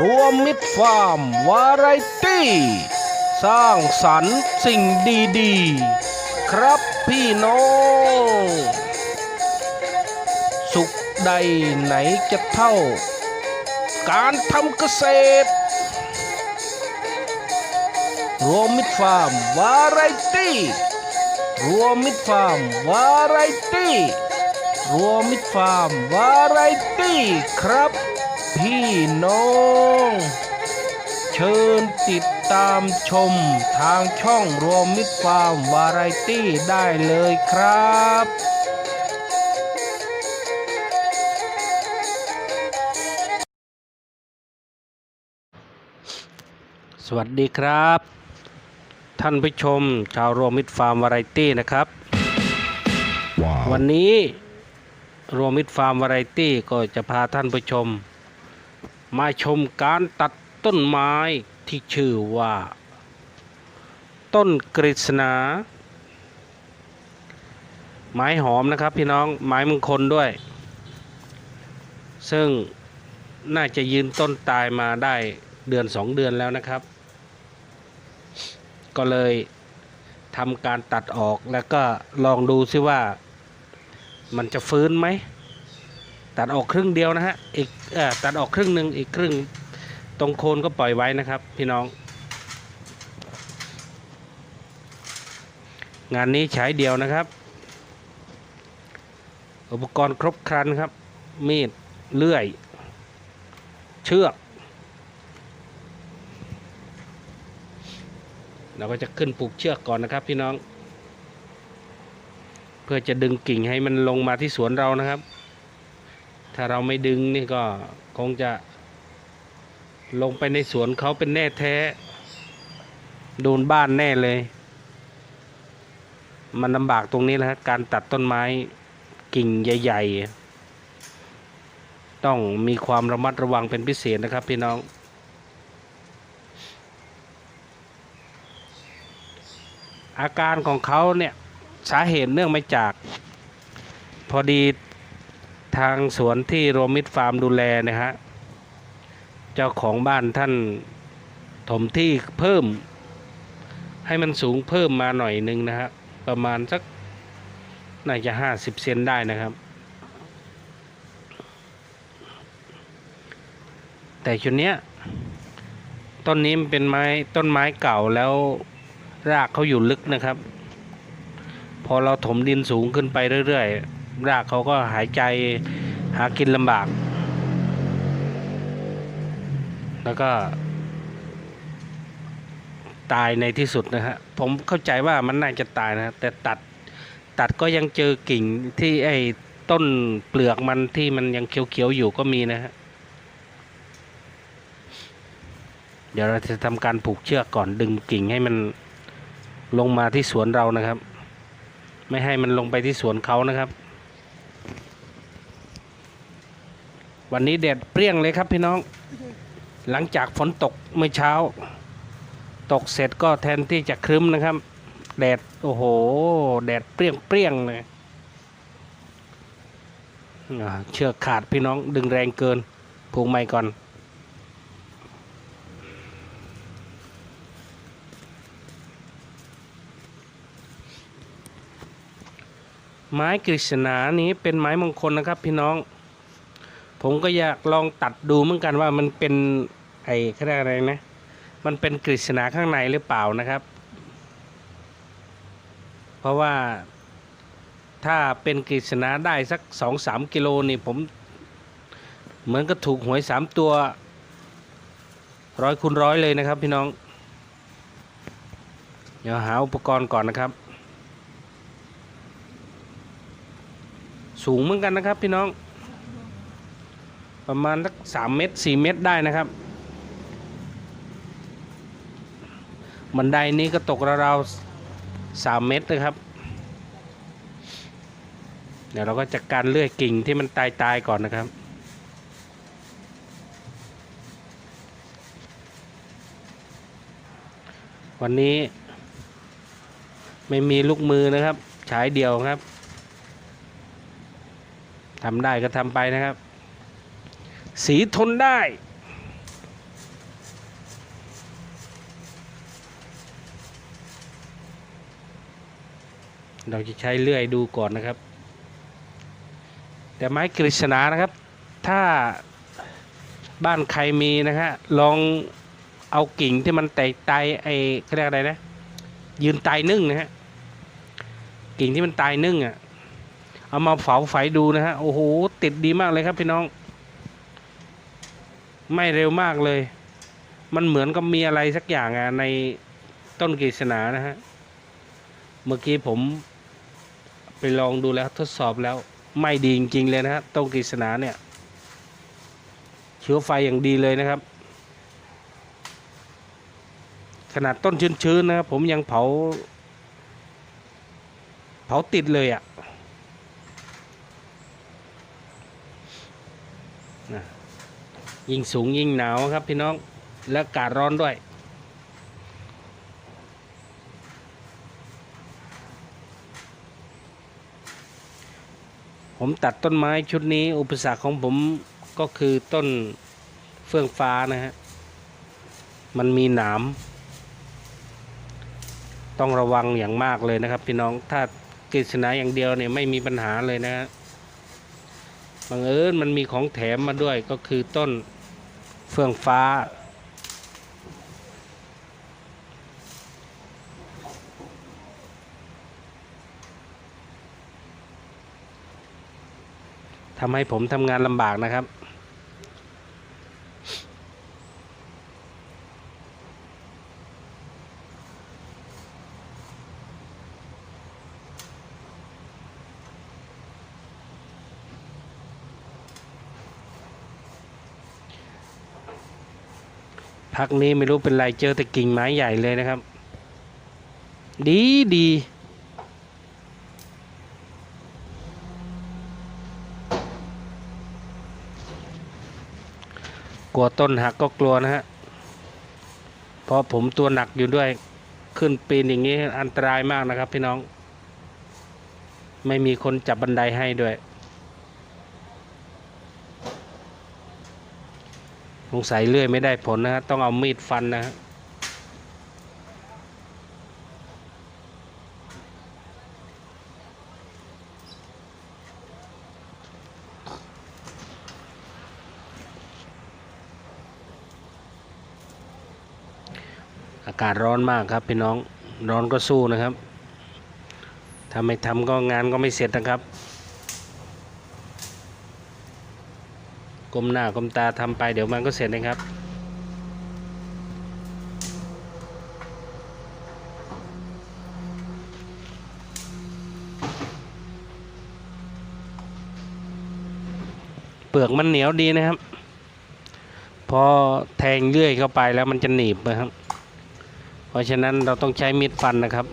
รวมมิตรฟาร์มวาไรตี้ สร้างสรรค์สิ่งดีๆ ครับพี่น้อง สุขใดไหนจะเท่า การทำเกษตร รวมมิตรฟาร์มวาไรตี้รวมมิตรฟาร์มวาไรตี้รวมมิตรฟาร์มวาไรตี้ครับ พี่น้อง เชิญติดตามชมทางช่องรวมมิตรฟาร์มวาไรตี้ได้เลยครับสวัสดีครับ ท่านผู้ชมชาวรวมมิตรฟาร์มวาไรตี้นะครับ วันนี้รวมมิตรฟาร์มวาไรตี้ก็จะพาท่านผู้ชม มาชมการตัดต้นไม้ที่ชื่อว่า ต้นกฤษณา ไม้หอมนะครับพี่น้องไม้มงคลด้วย ซึ่งน่าจะยืนต้นตายมาได้เดือนสองเดือนแล้วนะครับ ก็เลยทำการตัดออกแล้วก็ลองดูซิว่ามันจะฟื้นไหม ตัดออกครึ่งเดียวนะฮะอีกออตัดออกครึ่งหนึ่งอีกครึ่งตรงโคนก็ปล่อยไว้นะครับ พี่น้อง งานนี้ใช้เดียวนะครับ อุปกรณ์ครบครันครับ มีดเลื่อย เชือกเราก็จะขึ้นปลูกเชือกก่อนนะครับ พี่น้อง เพื่อจะดึงกิ่งให้มันลงมาที่สวนเรานะครับ ถ้าเราไม่ดึงนี่ก็คงจะ ลงไปในสวนเขาเป็นแน่แท้ โดนบ้านแน่เลย มันลำบากตรงนี้แหละครับการตัดต้นไม้กิ่งใหญ่ ๆ ต้องมีความระมัดระวังเป็นพิเศษนะครับพี่น้องอาการของเขาเนี่ยสาเหตุเนื่องมาจาก พอดี ทางสวนที่โรมิดฟาร์มดูแลนะฮะ เจ้าของบ้านท่านถมที่เพิ่ม ให้มันสูงเพิ่มมาหน่อยหนึ่งนะฮะ ประมาณสักน่าจะห้าสิบเซนได้นะครับ แต่ชุดเนี้ยต้นนี้มันเป็นไม้ต้นไม้เก่าแล้วรากเขาอยู่ลึกนะครับ พอเราถมดินสูงขึ้นไปเรื่อยๆ รากเขาก็หายใจหากินลำบาก แล้วก็ ตายในที่สุดนะฮะ ผมเข้าใจว่ามันน่าจะตายนะ แต่ตัดตัดก็ยังเจอกิ่งที่ไอ้ต้นเปลือกมันที่มันยังเขียวๆอยู่ก็มีนะฮะ เดี๋ยวเราจะทำการผูกเชือกก่อนดึงกิ่งให้มันลงมาที่สวนเรานะครับ ไม่ให้มันลงไปที่สวนเขานะครับ วันนี้แดดเปรี้ยงเลยครับพี่น้อง หลังจากฝนตกเมื่อเช้า ตกเสร็จก็แทนที่จะครึ้มนะครับ แดดโอ้โห แดดเปรี้ยงเปรี้ยงเลยเชือกขาดพี่น้องดึงแรงเกินผูกใหม่ก่อน ไม้กฤษณานี้เป็นไม้มงคลนะครับพี่น้อง ผมก็อยากลองตัดดูเหมือนกันว่ามันเป็นไอ้เขาเรียกอะไรนะ มันเป็นกฤษณาข้างในหรือเปล่านะครับ เพราะว่าถ้าเป็นกฤษณาได้สักสองสามกิโลนี่ผม เหมือนก็ถูกหวยสามตัวร้อยคูณร้อยเลยนะครับพี่น้อง เดี๋ยวหาอุปกรณ์ก่อนนะครับ สูงเหมือนกันนะครับพี่น้อง ประมาณสักสามเมตรสี่เมตรได้นะครับ บันไดนี้ก็ตกราวๆสามเมตรนะครับ เดี๋ยวเราก็จัดการเลื่อยกิ่งที่มันตายตายๆก่อนนะครับวันนี้ ไม่มีลูกมือนะครับใช้เดียวครับทำได้ก็ทำไปนะครับ สีทนได้ เราจะใช้เลื่อยดูก่อนนะครับ แต่ไม้กฤษณานะครับ ถ้าบ้านใครมีนะฮะลองเอากิ่งที่มันแตกตายไอ้เขาเรียกอะไรนะ ยืนตายนึ่งนะฮะกิ่งที่มันตายนึ่งอะ่ะเอามาเผาไฟดูนะฮะโอ้โหติดดีมากเลยครับพี่น้อง ไม่เร็วมากเลย มันเหมือนกับมีอะไรสักอย่างอะในต้นกฤษณานะฮะ เมื่อกี้ผมไปลองดูแล้วทดสอบแล้วไม่ดีจริงๆเลยนะฮะต้นกฤษณาเนี่ยเชื้อไฟอย่างดีเลยนะครับ ขนาดต้นชื้นๆนะครับผมยังเผา เผาติดเลยอะ่ะ ยิ่งสูงยิ่งหนาวครับพี่น้องและอากาศร้อนด้วย ผมตัดต้นไม้ชุดนี้ อุปสรรคของผมก็คือต้นเฟื่องฟ้านะฮะ มันมีหนามต้องระวังอย่างมากเลยนะครับ พี่น้องถ้ากฤษณาอย่างเดียวเนี่ยไม่มีปัญหาเลยนะฮะบังเอิญมันมีของแถมมาด้วยก็คือต้น เฟื่องฟ้า ทำให้ผมทำงานลำบากนะครับ พักนี้ไม่รู้เป็นไรเจอแต่กิ่งไม้ใหญ่เลยนะครับ ดีดีกลัวต้นหักก็กลัวนะฮะ เพราะผมตัวหนักอยู่ด้วย ขึ้นปีนอย่างนี้อันตรายมากนะครับพี่น้อง ไม่มีคนจับบันไดให้ด้วย สงสัยเลื่อยไม่ได้ผลนะฮะต้องเอามีดฟันนะฮะอากาศร้อนมากครับพี่น้องร้อนก็สู้นะครับถ้าไม่ทำก็งานก็ไม่เสร็จนะครับ ก้มหน้าก้มตาทำไปเดี๋ยวมันก็เสร็จนะครับเปลือกมันเหนียวดีนะครับ พอแทงเลื่อยเข้าไปแล้วมันจะหนีบนะครับ เพราะฉะนั้นเราต้องใช้มีดฟันนะครับ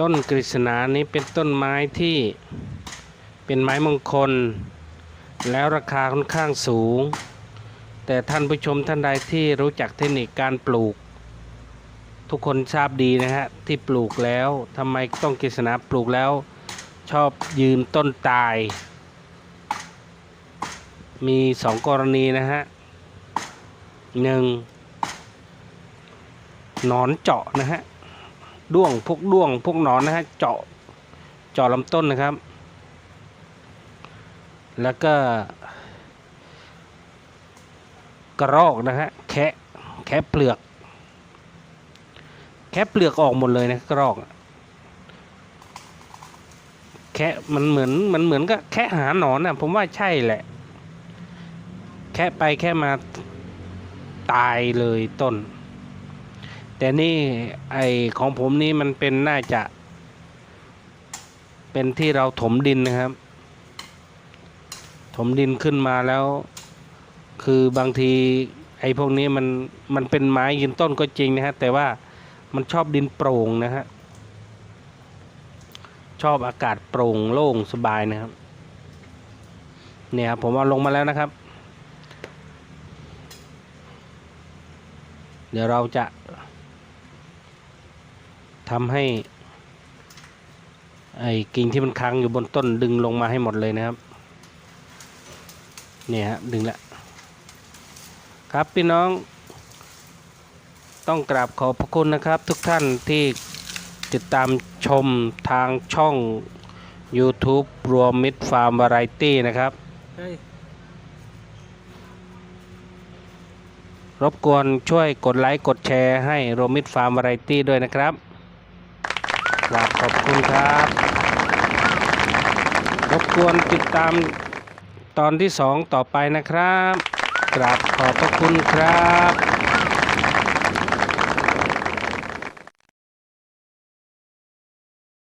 ต้นกฤษณานี้เป็นต้นไม้ที่เป็นไม้มงคล แล้วราคาค่อนข้างสูง แต่ท่านผู้ชมท่านใดที่รู้จักเทคนิคการปลูก ทุกคนทราบดีนะฮะ ที่ปลูกแล้วทำไมต้นกฤษณาปลูกแล้ว ชอบยืนต้นตาย มีสองกรณีนะฮะหนึ่งหนอนเจาะนะฮะ ด้วงพวกด้วงพวกหนอนนะฮะเจาะเจาะลำต้นนะครับ แล้วก็ กระรอกนะฮะแคะแคะเปลือก แคะเปลือกออกหมดเลยนะกระรอกแคะมันเหมือนมันเหมือนกับแคะหาหนอนนะผมว่าใช่แหละ แคะไปแค่มาตายเลยต้น แต่นี่ไอของผมนี่มันเป็นน่าจะ เป็นที่เราถมดินนะครับ ถมดินขึ้นมาแล้ว คือบางทีไอพวกนี้มันมันเป็นไม้ยืนต้นก็จริงนะฮะแต่ว่ามันชอบดินโปร่งนะฮะชอบอากาศโปร่งโล่งสบายนะครับ เนี่ยครับผมเอาลงมาแล้วนะครับ เดี๋ยวเราจะ ทำให้ ไอ้กิ่งที่มันค้างอยู่บนต้นดึงลงมาให้หมดเลยนะครับ เนี่ยฮะดึงละครับพี่น้อง ต้องกราบขอบพระคุณนะครับ ทุกท่านที่ติดตามชมทางช่อง YouTube รวมมิตรฟาร์มวาไรตี้นะครับเฮ้ยรบกวนช่วยกดไลค์ กดแชร์ให้โรมิดฟาร์มวาไรตี้ด้วยนะครับ กราบขอบคุณครับรบกวนติดตามตอนที่สองต่อไปนะครับ กราบขอบพระคุณครับ